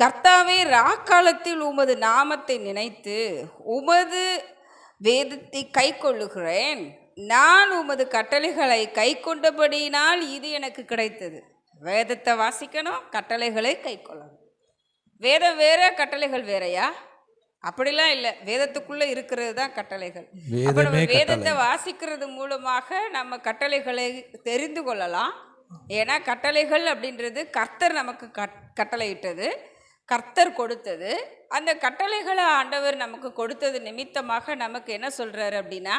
கர்த்தாவே ராக்காலத்தில் உமது நாமத்தை நினைத்து உமது வேதத்தை கை கொள்ளுகிறேன் நான் உமது கட்டளைகளை கை கொண்டபடியினால் இது எனக்கு கிடைத்தது. வேதத்தை வாசிக்கணும் கட்டளைகளை கை கொள்ளணும் வேதம் வேற கட்டளைகள் வேறயா? அப்படிலாம் இல்லை. வேதத்துக்குள்ள இருக்கிறது தான் கட்டளைகள். அப்ப நம்ம வேதமே வேதத்தை வாசிக்கிறது மூலமாக நம்ம கட்டளைகளை தெரிந்து கொள்ளலாம். ஏன்னா கட்டளைகள் அப்படின்றது கர்த்தர் நமக்கு கட் கட்டளையிட்டது. கர்த்தர் கொடுத்தது. அந்த கட்டளைகளை ஆண்டவர் நமக்கு கொடுத்தது நிமித்தமாக நமக்கு என்ன சொல்றாரு அப்படின்னா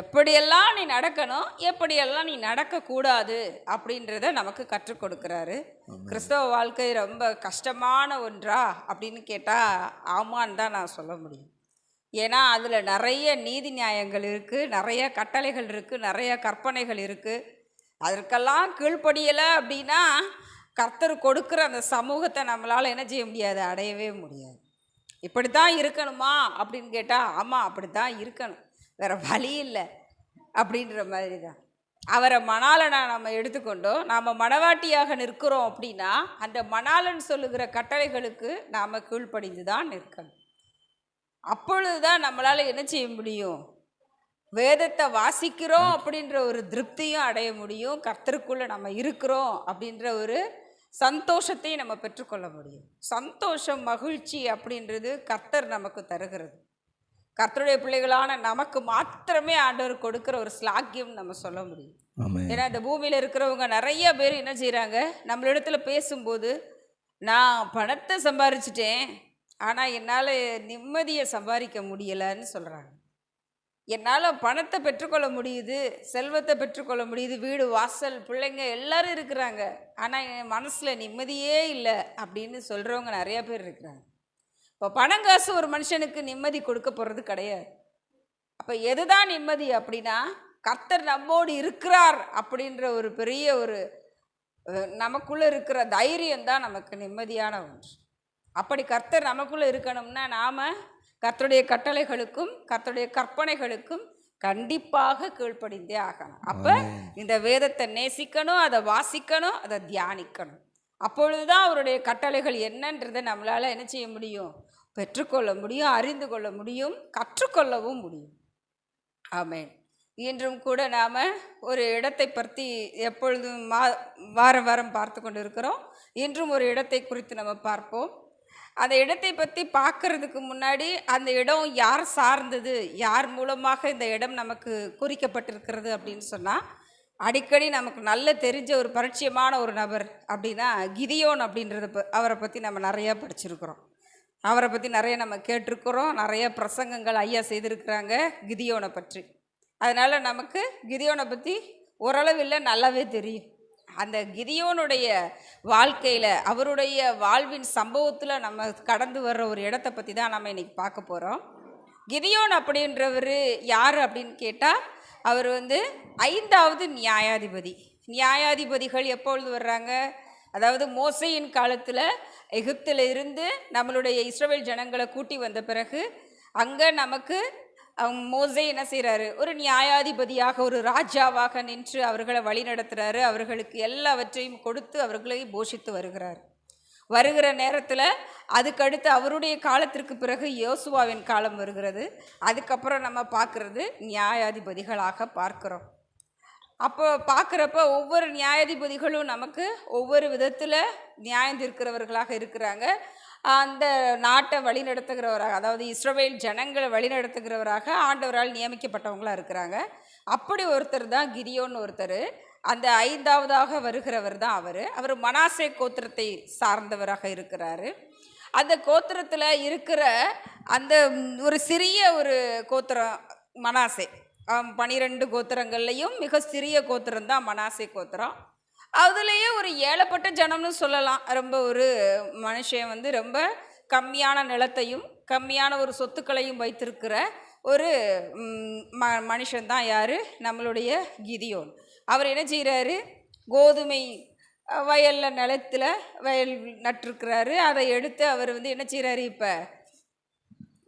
எப்படியெல்லாம் நீ நடக்கணும் எப்படியெல்லாம் நீ நடக்கக்கூடாது அப்படின்றத நமக்கு கற்றுக் கொடுக்குறாரு. கிறிஸ்தவ வாழ்க்கை ரொம்ப கஷ்டமான ஒன்றா அப்படின்னு கேட்டால் ஆமான்னு தான் நான் சொல்ல முடியும். ஏன்னா அதில் நிறைய நீதி நியாயங்கள் இருக்குது நிறைய கட்டளைகள் இருக்குது நிறைய கற்பனைகள் இருக்குது அதற்கெல்லாம் கீழ்ப்படியலை அப்படின்னா கர்த்தர் கொடுக்குற அந்த சமூகத்தை நம்மளால் என்ன செய்ய முடியாது? அடையவே முடியாது. இப்படி தான் இருக்கணுமா? அப்படின்னு கேட்டால் ஆமாம் அப்படி தான் இருக்கணும். வேறு வழி இல்லை. அப்படின்ற மாதிரி தான் அவரை மணாலனா நம்ம எடுத்துக்கொண்டோம் நாம் மணவாட்டியாக நிற்கிறோம் அப்படின்னா அந்த மணாலன் சொல்லுகிற கட்டளைகளுக்கு நாம் கீழ்ப்படிந்து தான் நிற்கணும். அப்பொழுது தான் நம்மளால் என்ன செய்ய முடியும்? வேதத்தை வாசிக்கிறோம் அப்படின்ற ஒரு திருப்தியும் அடைய முடியும். கர்த்தருக்குள்ளே நம்ம இருக்கிறோம் அப்படின்ற ஒரு சந்தோஷத்தையும் நம்ம பெற்றுக்கொள்ள முடியும். சந்தோஷம் மகிழ்ச்சி அப்படின்றது கர்த்தர் நமக்கு தருகிறது. கர்த்தருடைய பிள்ளைகளான நமக்கு மாத்திரமே ஆண்டவர் கொடுக்குற ஒரு ஸ்லாக்கியம் நம்ம சொல்ல முடியும். ஏன்னா இந்த பூமியில் இருக்கிறவங்க நிறைய பேர் என்ன செய்கிறாங்க நம்மளிடத்துல பேசும்போது நான் பணத்தை சம்பாரிச்சிட்டேன் ஆனால் என்னால் நிம்மதியை சம்பாதிக்க முடியலைன்னு சொல்கிறாங்க என்னால் பணத்தை பெற்றுக்கொள்ள முடியுது செல்வத்தை பெற்றுக்கொள்ள முடியுது வீடு வாசல் பிள்ளைங்க எல்லாரும் இருக்கிறாங்க. ஆனால் என் மனசில் நிம்மதியே இல்லை அப்படின்னு சொல்கிறவங்க நிறையா பேர் இருக்கிறாங்க. இப்போ பணம் காசு ஒரு மனுஷனுக்கு நிம்மதி கொடுக்க போகிறது கிடையாது. அப்போ எது தான் நிம்மதி அப்படின்னா கர்த்தர் நம்மோடு இருக்கிறார் அப்படின்ற ஒரு பெரிய ஒரு நமக்குள்ளே இருக்கிற தைரியம் தான் நமக்கு நிம்மதியான ஒன்று. அப்படி கர்த்தர் நமக்குள்ளே இருக்கணும்னா நாம் கர்த்தருடைய கட்டளைகளுக்கும் கர்த்தருடைய கற்பனைகளுக்கும் கண்டிப்பாக கீழ்ப்படிந்தே ஆகணும். அப்போ இந்த வேதத்தை நேசிக்கணும் அதை வாசிக்கணும் அதை தியானிக்கணும். அப்பொழுதுதான் அவருடைய கட்டளைகள் என்னன்றதை நம்மளால் என்ன செய்ய முடியும்? பெற்றுக்கொள்ள முடியும் அறிந்து கொள்ள முடியும் கற்றுக்கொள்ளவும் முடியும். ஆமென். இன்றும் கூட நாம் ஒரு இடத்தை பற்றி எப்பொழுதும் மா வாரம் வாரம் பார்த்து கொண்டு இருக்கிறோம் இன்றும் ஒரு இடத்தை குறித்து நம்ம பார்ப்போம். அந்த இடத்தை பற்றி பார்க்கறதுக்கு முன்னாடி அந்த இடம் யார் சார்ந்தது? யார் மூலமாக இந்த இடம் நமக்கு குறிக்கப்பட்டிருக்கிறது அப்படின்னு சொன்னால் அடிக்கடி நமக்கு நல்ல தெரிஞ்ச ஒரு பரிச்சயமான ஒரு நபர் அப்படின்னா கிதியோன் அப்படின்றத ப அவரை பற்றி நம்ம நிறையா படிச்சிருக்கிறோம். அவரை பற்றி நிறைய நம்ம கேட்டிருக்கிறோம். நிறைய பிரசங்கங்கள் ஐயா செய்திருக்கிறாங்க கிதியோனை பற்றி. அதனால் நமக்கு கிதியோனை பற்றி ஓரளவு இல்லை நல்லாவே தெரியும். அந்த கிதியோனுடைய வாழ்க்கையில் அவருடைய வாழ்வின் சம்பவத்தில் நம்ம கடந்து வர்ற ஒரு இடத்த பற்றி தான் நம்ம இன்றைக்கி பார்க்க போகிறோம் கிதியோன் அப்படின்றவர் யார் அப்படின்னு கேட்டால் அவர் வந்து ஐந்தாவது நியாயாதிபதி. நியாயாதிபதிகள் எப்பொழுது வர்றாங்க? அதாவது மோசையின் காலத்தில் எகிப்தில் இருந்து நம்மளுடைய இஸ்ரவேல் ஜனங்களை கூட்டி வந்த பிறகு அங்கே நமக்கு அவங்க மோசே என்ன செய்கிறாரு ஒரு நியாயாதிபதியாக ஒரு ராஜாவாக நின்று அவர்களை வழி நடத்துகிறாரு அவர்களுக்கு எல்லாவற்றையும் கொடுத்து அவர்களை போஷித்து வருகிறார். வருகிற நேரத்தில் அதுக்கடுத்து அவருடைய காலத்திற்கு பிறகு யோசுவாவின் காலம் வருகிறது. அதுக்கப்புறம் நம்ம பார்க்குறது நியாயாதிபதிகளாக பார்க்குறோம். அப்போ பார்க்குறப்ப ஒவ்வொரு நியாயாதிபதிகளும் நமக்கு ஒவ்வொரு விதத்தில் நியாயம் தீர்க்கிறவர்களாக இருக்கிறாங்க. அந்த நாட்டை வழிநடத்துகிறவராக அதாவது இஸ்ரோவேல் ஜனங்களை வழிநடத்துகிறவராக ஆண்டவரால் நியமிக்கப்பட்டவங்களாக இருக்கிறாங்க. அப்படி ஒருத்தர் தான் கிரியோன்னு ஒருத்தர். அந்த ஐந்தாவதாக வருகிறவர் தான் அவர். அவர் மனாசே கோத்திரத்தை சார்ந்தவராக இருக்கிறாரு. அந்த கோத்திரத்தில் இருக்கிற அந்த ஒரு சிறிய ஒரு கோத்திரம் மனாசே. பனிரெண்டு கோத்திரங்கள்லையும் மிக சிறிய கோத்திரம் தான் மனாசே கோத்திரம். அதுலேயே ஒரு ஏழப்பட்ட ஜனம்னு சொல்லலாம். ரொம்ப ஒரு மனுஷன் வந்து ரொம்ப கம்மியான நிலத்தையும் கம்மியான ஒரு சொத்துக்களையும் வைத்திருக்கிற ஒரு ம மனுஷன் தான் யார்? நம்மளுடைய கிதியோன். அவர் என்ன செய்கிறாரு கோதுமை வயலில் நிலத்தில் நிலத்துல வயல் நட்டிருக்கிறாரு. அதை எடுத்து அவர் வந்து என்ன செய்கிறாரு இப்போ?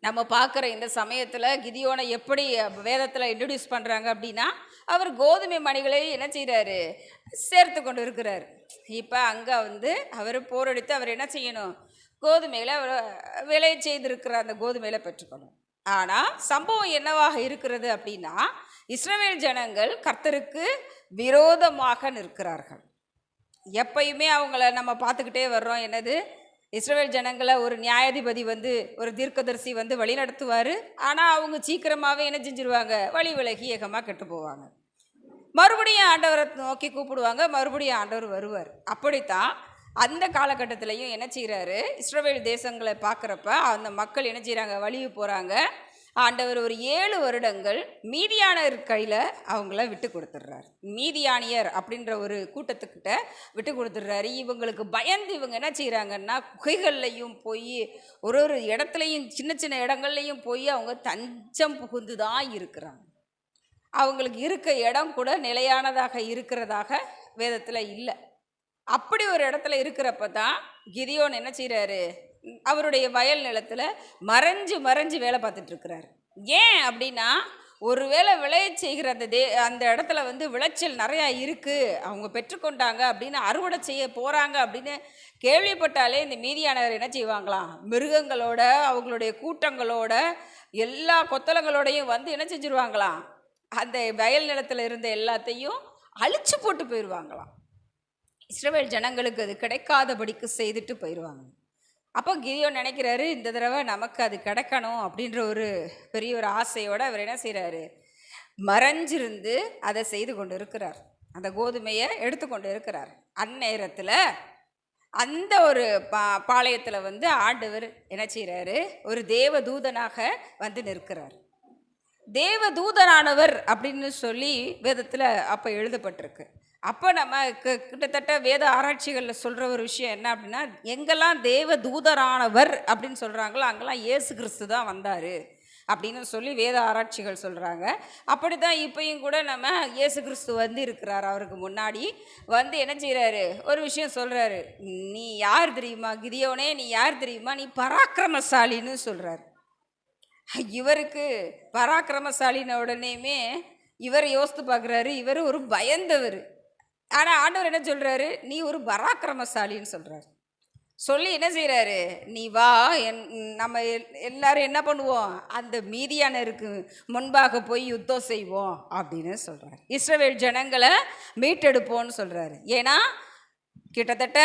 நம்ம பார்க்குற இந்த சமயத்தில் கிதியோனை எப்படி வேதத்தில் இன்ட்ரடியூஸ் பண்ணுறாங்க அப்படின்னா அவர் கோதுமை மணிகளை என்ன செய்கிறாரு சேர்த்து கொண்டு இருக்கிறார் இப்போ அங்கே வந்து அவர் போரடித்து அவர் என்ன செய்யணும்? கோதுமைகளை விலை செய்திருக்கிற அந்த கோதுமையில் பெற்றுக்கணும். ஆனால் சம்பவம் என்னவாக இருக்கிறது அப்படின்னா இஸ்ரவேல் ஜனங்கள் கர்த்தருக்கு விரோதமாக நிற்கிறார்கள். எப்பயுமே அவங்கள நம்ம பார்த்துக்கிட்டே வர்றோம். என்னது? இஸ்ரேல் ஜனங்களை ஒரு நியாயாதிபதி வந்து ஒரு தீர்க்கதரிசி வந்து வழி நடத்துவார் ஆனால் அவங்க சீக்கிரமாகவே என்ன செஞ்சிருவாங்க? வழி விலகி ஏகமாக கெட்டு போவாங்க. மறுபடியும் ஆண்டவரை நோக்கி கூப்பிடுவாங்க மறுபடியும் ஆண்டவர் வருவார். அப்படித்தான் அந்த காலகட்டத்திலையும் என்ன செய்கிறாரு இஸ்ரவேல் தேசங்களை பார்க்குறப்ப அந்த மக்கள் என்ன செய்கிறாங்க வழிவு போகிறாங்க ஆண்டவர் ஒரு ஏழு வருடங்கள் மீதியானர் கையில் அவங்கள விட்டு கொடுத்துட்றாரு. மீதியானியர் அப்படின்ற ஒரு கூட்டத்துக்கிட்ட விட்டு கொடுத்துட்றாரு. இவங்களுக்கு பயந்து இவங்க என்ன செய்கிறாங்கன்னா குகைகள்லையும் போய் ஒரு ஒரு இடத்துலையும் சின்ன சின்ன இடங்கள்லையும் போய் அவங்க தஞ்சம் புகுந்து தான் இருக்கிறாங்க. அவங்களுக்கு இருக்க இடம் கூட நிலையானதாக இருக்கிறதாக வேதத்தில் இல்லை. அப்படி ஒரு இடத்துல இருக்கிறப்ப தான் கிதியோன் என்ன செய்கிறாரு அவருடைய வயல் நிலத்தில் மறைஞ்சு மறைஞ்சு வேலை பார்த்துட்ருக்கிறாரு ஏன் அப்படின்னா ஒருவேளை விளைய செய்கிற அந்த தே அந்த இடத்துல வந்து விளைச்சல் நிறையா இருக்குது அவங்க பெற்றுக்கொண்டாங்க அப்படின்னு அறுவடை செய்ய போகிறாங்க அப்படின்னு கேள்விப்பட்டாலே இந்த மீதியானவர் என்ன செய்வாங்களாம்? மிருகங்களோட அவங்களுடைய கூட்டங்களோட எல்லா கொத்தலங்களோடையும் வந்து என்ன செஞ்சுருவாங்களாம்? அந்த வயல் நிலத்தில் இருந்த எல்லாத்தையும் அழிச்சு போட்டு போயிடுவாங்களாம் இஸ்ரவேல் ஜனங்களுக்கு அது கிடைக்காதபடிக்கு செய்துட்டு போயிடுவாங்க அப்போ கிரியோ நினைக்கிறாரு இந்த தடவை நமக்கு அது கிடைக்கணும் அப்படின்ற ஒரு பெரிய ஒரு ஆசையோடு அவர் என்ன செய்கிறாரு மறைஞ்சிருந்து அதை செய்து கொண்டு இருக்கிறார். அந்த கோதுமையை எடுத்துக்கொண்டு இருக்கிறார். அந்நேரத்தில் அந்த ஒரு பா பாளையத்தில் வந்து ஆண்டவர் என்ன செய்கிறாரு ஒரு தேவ தூதனாக வந்து நிற்கிறார். தேவதூதரானவர் அப்படின்னு சொல்லி வேதத்தில் அப்போ எழுதப்பட்டிருக்கு. அப்போ நம்ம கிட்டத்தட்ட வேத ஆராய்ச்சிகளில் சொல்கிற ஒரு விஷயம் என்ன அப்படின்னா எங்கெல்லாம் தேவ தூதரானவர் அப்படின்னு சொல்கிறாங்களோ அங்கெல்லாம் இயேசு கிறிஸ்து தான் வந்தார் அப்படின்னு சொல்லி வேத ஆராய்ச்சிகள் சொல்கிறாங்க அப்படி தான் இப்பையும் கூட நம்ம இயேசு கிறிஸ்து வந்து இருக்கிறார் அவருக்கு முன்னாடி. வந்து என்ன செய்கிறாரு ஒரு விஷயம் சொல்கிறாரு நீ யார் தெரியுமா? கிதியோனே நீ யார் தெரியுமா? நீ பராக்கிரமசாலின்னு சொல்கிறாரு இவருக்கு பராக்கிரமசாலின உடனேயுமே இவர் யோசித்து பார்க்குறாரு. இவர் ஒரு பயந்தவர். ஆனால் ஆண்டவர் என்ன சொல்கிறாரு நீ ஒரு பராக்கிரமசாலின்னு சொல்கிறாரு சொல்லி என்ன செய்கிறாரு நீ வா என் நம்ம எல்- எல்லாரும் என்ன பண்ணுவோம்? அந்த மீதியானருக்கு முன்பாக போய் யுத்தம் செய்வோம் அப்படின்னு சொல்கிறார் இஸ்ரவேல் ஜனங்களை மீட்டெடுப்போம்னு சொல்கிறாரு ஏன்னா கிட்டத்தட்ட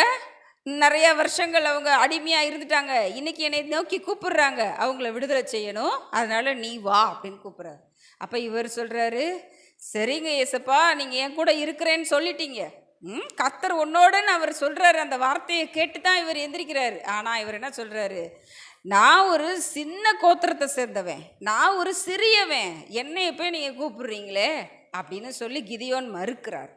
நிறைய வருஷங்கள் அவங்க அடிமையாக இருந்துட்டாங்க. இன்னைக்கு என்னை நோக்கி கூப்பிடுறாங்க. அவங்கள விடுதலை செய்யணும். அதனால நீ வா அப்படின்னு கூப்பிட்றாரு. அப்போ இவர் சொல்கிறாரு சரிங்க ஏசப்பா நீங்கள் என் கூட இருக்கிறேன்னு சொல்லிட்டீங்க. ம் கத்தர் உன்னோடன்னு அவர் சொல்கிறாரு அந்த வார்த்தையை கேட்டு தான் இவர் எந்திரிக்கிறாரு. ஆனால் இவர் என்ன சொல்கிறாரு நான் ஒரு சின்ன கோத்திரத்தை சேர்ந்தவன். நான் ஒரு சிறியவன். என்னைய போய் நீங்கள் கூப்பிடுறீங்களே? அப்படின்னு சொல்லி கிதியோன் மறுக்கிறார்.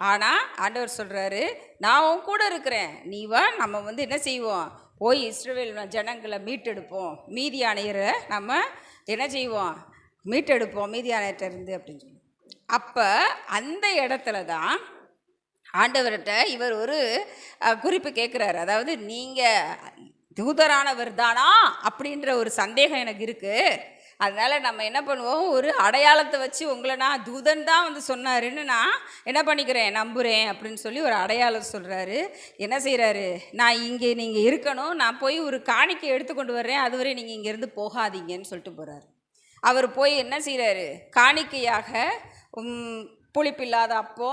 ஆனால் ஆண்டவர் சொல்கிறாரு நான் உன் கூட இருக்கிறேன். நீ வா நம்ம வந்து என்ன செய்வோம்? போய் இஸ்ரவேல் ஜனங்களை மீட்டெடுப்போம். மீதியானையரை நம்ம என்ன செய்வோம்? மீட்டெடுப்போம் மீதியானையர்கிட்ட இருந்து அப்படின்னு சொல்லி. அப்போ அந்த இடத்துல தான் ஆண்டவர்கிட்ட இவர் ஒரு குறிப்பு கேட்குறாரு அதாவது நீங்கள் தூதரானவர் தானா? அப்படின்ற ஒரு சந்தேகம் எனக்கு இருக்குது அதனால் நம்ம என்ன பண்ணுவோம்? ஒரு அடையாளத்தை வச்சு உங்களை நான் தூதன் தான் வந்து சொன்னாருன்னு நான் என்ன பண்ணிக்கிறேன்? நம்புகிறேன் அப்படின்னு சொல்லி ஒரு அடையாளம் சொல்கிறாரு என்ன செய்கிறாரு நான் இங்கே நீங்கள் இருக்கணும். நான் போய் ஒரு காணிக்கை எடுத்து கொண்டு வர்றேன். அதுவரை நீங்கள் இங்கேருந்து போகாதீங்கன்னு சொல்லிட்டு போகிறாரு அவர் போய் என்ன செய்கிறாரு காணிக்கையாக புளிப்பில்லாத அப்போ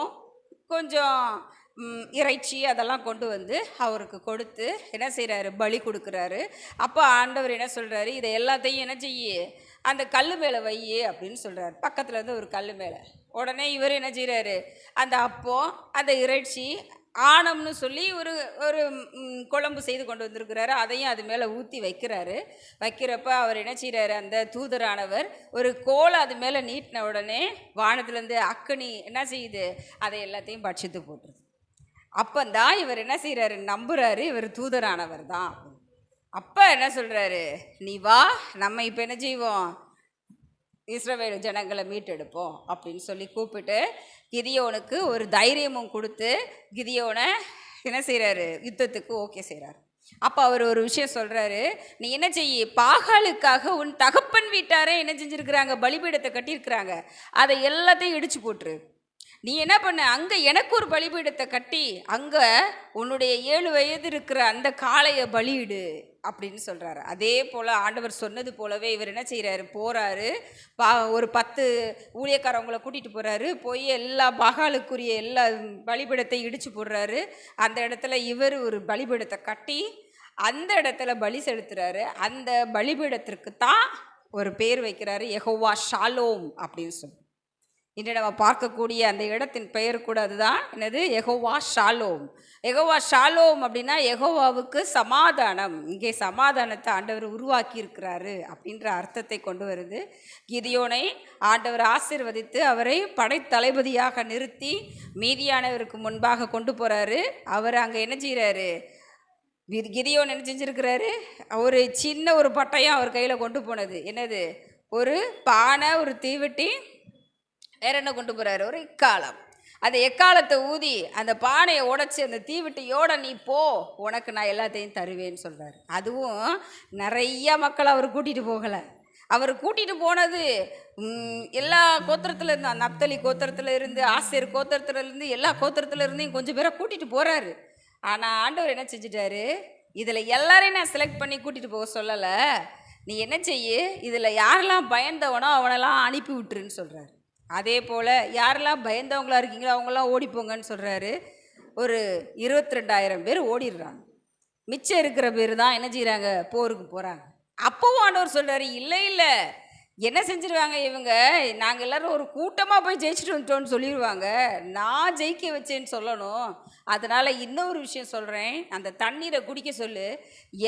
கொஞ்சம் இறைச்சி அதெல்லாம் கொண்டு வந்து அவருக்கு கொடுத்து என்ன செய்கிறாரு பலி கொடுக்குறாரு. அப்போ ஆண்டவர் என்ன சொல்கிறாரு இதை எல்லாத்தையும் என்ன செய்ய? அந்த கல் மேலே வை அப்படின்னு சொல்கிறாரு பக்கத்தில் இருந்து ஒரு கல் மேலே. உடனே இவர் என்ன செய்கிறாரு அந்த அப்போ அந்த இறைச்சி ஆணம்னு சொல்லி ஒரு ஒரு குழம்பு செய்து கொண்டு வந்திருக்கிறாரு. அதையும் அது மேலே ஊற்றி வைக்கிறாரு. வைக்கிறப்ப அவர் என்ன செய்கிறாரு அந்த தூதரானவர் ஒரு கோலை அது மேலே நீட்டின உடனே வானத்துலேருந்து அக்கனி என்ன செய்யுது? அதை எல்லாத்தையும் பட்சித்து போட்டுருது. அப்பந்தான் இவர் என்ன செய்கிறாரு நம்புகிறாரு இவர் தூதரானவர் தான். அப்போ என்ன சொல்கிறாரு நீ வா நம்ம இப்போ என்ன செய்வோம்? இஸ்ரவேல் ஜனங்களை மீட்டெடுப்போம் அப்படின்னு சொல்லி கூப்பிட்டு கிதியோனுக்கு ஒரு தைரியமும் கொடுத்து கிதியோனை என்ன செய்கிறாரு யுத்தத்துக்கு ஓகே செய்கிறாரு அப்போ அவர் ஒரு விஷயம் சொல்கிறாரு நீ என்ன செய்ய? பாகாலுக்காக உன் தகப்பன் வீட்டாரே என்ன செஞ்சுருக்கிறாங்க? பலிபீடத்தை கட்டியிருக்கிறாங்க. அதை எல்லாத்தையும் இடிச்சு போட்டுரு. நீ என்ன பண்ண? அங்கே எனக்கு ஒரு பலிபீடத்தை கட்டி அங்கே உன்னுடைய ஏழு வயது இருக்கிற அந்த காளையை பலியிடு அப்படின்னு சொல்கிறாரு அதே போல் ஆண்டவர் சொன்னது போலவே இவர் என்ன செய்கிறாரு போகிறாரு பா ஒரு பத்து ஊழியக்காரவங்களை கூட்டிகிட்டு போகிறாரு போய் எல்லா பகாலுக்குரிய எல்லா பலிபீடத்தை இடித்து போடுறாரு. அந்த இடத்துல இவர் ஒரு பலிபீடத்தை கட்டி அந்த இடத்துல பலி செலுத்துறாரு. அந்த பலிபீடத்திற்கு தான் ஒரு பேர் வைக்கிறாரு. எஹோவா ஷாலோம் அப்படின்னு சொல்லி இன்று நம்ம பார்க்கக்கூடிய அந்த இடத்தின் பெயர் கூட அதுதான். என்னது? எகோவா ஷாலோம். எகோவா ஷாலோம் அப்படின்னா எகோவாவுக்கு சமாதானம். இங்கே சமாதானத்தை ஆண்டவர் உருவாக்கி இருக்கிறாரு அப்படின்ற அர்த்தத்தை கொண்டு வருது. கிதியோனை ஆண்டவர் ஆசிர்வதித்து அவரை படைத்தளபதியாக நிறுத்தி மீதியானவருக்கு முன்பாக கொண்டு போகிறாரு அவர் அங்கே என்ன செய்கிறாரு கிதியோன் என்ன செஞ்சுருக்கிறாரு? ஒரு சின்ன ஒரு பட்டயம் அவர் கையில் கொண்டு போனது. என்னது? ஒரு பானை ஒரு தீவெட்டி வேற என்ன கொண்டு போகிறாரு ஒரு எக்காலம் அந்த எக்காலத்தை ஊதி அந்த பானையை உடைச்சி அந்த தீவிட்டியோட நீ போ உனக்கு நான் எல்லாத்தையும் தருவேன்னு சொல்கிறார் அதுவும் நிறைய மக்கள் அவர் கூட்டிகிட்டு போகலை. அவர் கூட்டிகிட்டு போனது எல்லா கோத்திரத்துல இருந்து நப்தலி கோத்திரத்துல இருந்து ஆசிரியர் கோத்திரத்துல இருந்து எல்லா கோத்திரத்துல இருந்தையும் கொஞ்சம் பேரை கூட்டிகிட்டு போகிறாரு ஆனால் ஆண்டவர் என்ன செஞ்சிட்டாரு? இதில் எல்லாரையும் நான் செலக்ட் பண்ணி கூட்டிகிட்டு போக சொல்லலை. நீ என்ன செய்யு? இதில் யாரெல்லாம் பயந்தவனோ அவனெல்லாம் அனுப்பி விட்டுருன்னு சொல்கிறாரு அதே போல் யாரெல்லாம் பயந்தவங்களா இருக்கீங்களோ அவங்களாம் ஓடிப்போங்கன்னு சொல்கிறாரு ஒரு இருபத்தி ரெண்டாயிரம் பேர் ஓடிடுறாங்க. மிச்சம் இருக்கிற பேர் தான் என்ன செய்கிறாங்க போருக்கு போகிறாங்க அப்போவும் ஆண்டவர் சொல்கிறாரு இல்லை இல்லை. என்ன செஞ்சிருவாங்க இவங்க? நாங்கள் எல்லோரும் ஒரு கூட்டமாக போய் ஜெயிச்சுட்டு வந்துட்டோம்னு சொல்லிடுவாங்க நான் ஜெயிக்க வச்சேன்னு சொல்லணும். அதனால் இன்னொரு விஷயம் சொல்கிறேன் அந்த தண்ணீரை குடிக்க சொல்லு.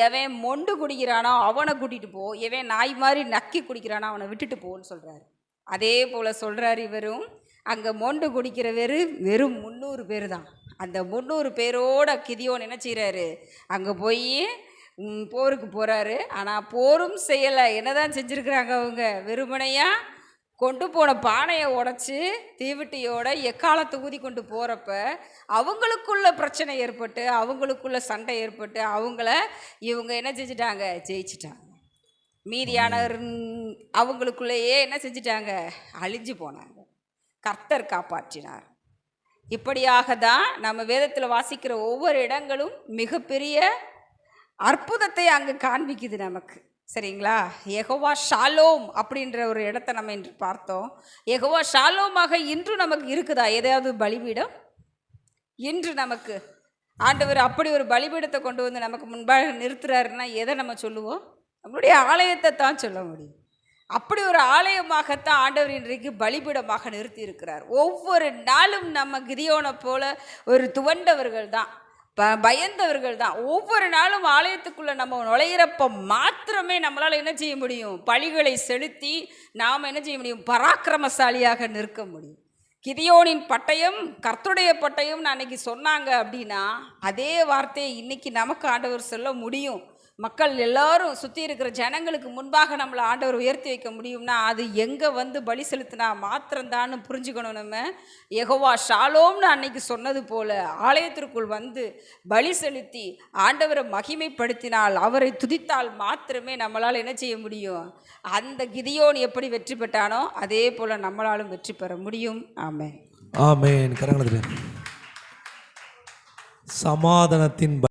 எவன் மொண்டு குடிக்கிறானோ அவனை கூட்டிகிட்டு போ. எவன் நாய் மாதிரி நக்கி குடிக்கிறானோ அவனை விட்டுட்டு போன்னு சொல்கிறாரு அதே போல் சொல்கிறார் இவரும் அங்கே மொண்டு குடிக்கிற வெறும் வெறும் முந்நூறு பேர் தான் அந்த முந்நூறு பேரோட கிதியோன் என்ன செய்கிறாரு அங்கே போய் போருக்கு போகிறாரு ஆனால் போரும் செய்யலை. என்னதான் செஞ்சுருக்குறாங்க அவங்க? வெறுமனையாக கொண்டு போன பானையை உடச்சி தீவெட்டியோட எக்காலத்தை ஊதி கொண்டு போகிறப்ப அவங்களுக்குள்ள பிரச்சனை ஏற்பட்டு அவங்களுக்குள்ள சண்டை ஏற்பட்டு அவங்கள இவங்க என்ன செஞ்சிட்டாங்க? ஜெயிச்சிட்டாங்க. மீதியானவர் அவங்களுக்குள்ளேயே என்ன செஞ்சிட்டாங்க? அழிஞ்சு போனாங்க. கர்த்தர் காப்பாற்றினார். இப்படியாக தான் நம்ம வேதத்தில் வாசிக்கிற ஒவ்வொரு இடங்களும் மிகப்பெரிய அற்புதத்தை அங்கே காண்பிக்குது நமக்கு. சரிங்களா? எகோவா ஷாலோம் அப்படின்ற ஒரு இடத்த நம்ம இன்று பார்த்தோம். எகோவா ஷாலோமாக இன்று நமக்கு இருக்குதா? ஏதாவது பலிபீடம்? இன்று நமக்கு. ஆண்டவர் அப்படி ஒரு பலிபீடத்தை கொண்டு வந்து நமக்கு முன்பாக நிறுத்துறாருன்னா எதை நம்ம சொல்லுவோம்? நம்மளுடைய ஆலயத்தை தான் சொல்ல முடியும். அப்படி ஒரு ஆலயமாகத்தான் ஆண்டவர் இன்றைக்கு பலிபீடமாக நிறுத்தி இருக்கிறார் ஒவ்வொரு நாளும் நம்ம கிதியோனை போல ஒரு துவண்டவர்கள் தான் ப பயந்தவர்கள் தான். ஒவ்வொரு நாளும் ஆலயத்துக்குள்ளே நம்ம நுழையிறப்ப மாத்திரமே நம்மளால் என்ன செய்ய முடியும்? பழிகளை செலுத்தி நாம் என்ன செய்ய முடியும்? பராக்கிரமசாலியாக நிற்க முடியும். கிதியோனின் பட்டயம் கர்த்தருடைய பட்டயம்னு அன்னைக்கு சொன்னாங்க அப்படின்னா அதே வார்த்தையை இன்னைக்கு நமக்கு ஆண்டவர் சொல்ல முடியும். மக்கள் எல்லாரும் சுற்றி இருக்கிற ஜனங்களுக்கு முன்பாக நம்மளை ஆண்டவர் உயர்த்தி வைக்க முடியும்னா அது எங்கே வந்து பலி செலுத்தினா மாத்திரம்தான்னு புரிஞ்சுக்கணும் நம்ம. எகோவா ஷாலோம்னு அன்னைக்கு சொன்னது போல ஆலயத்திற்குள் வந்து பலி செலுத்தி ஆண்டவரை மகிமைப்படுத்தினால் அவரை துதித்தால் மாத்திரமே நம்மளால் என்ன செய்ய முடியும்? அந்த கிதியோன் எப்படி வெற்றி பெற்றானோ அதே போல் நம்மளாலும் வெற்றி பெற முடியும். ஆமே ஆமே கரங்களத்தில் சமாதானத்தின்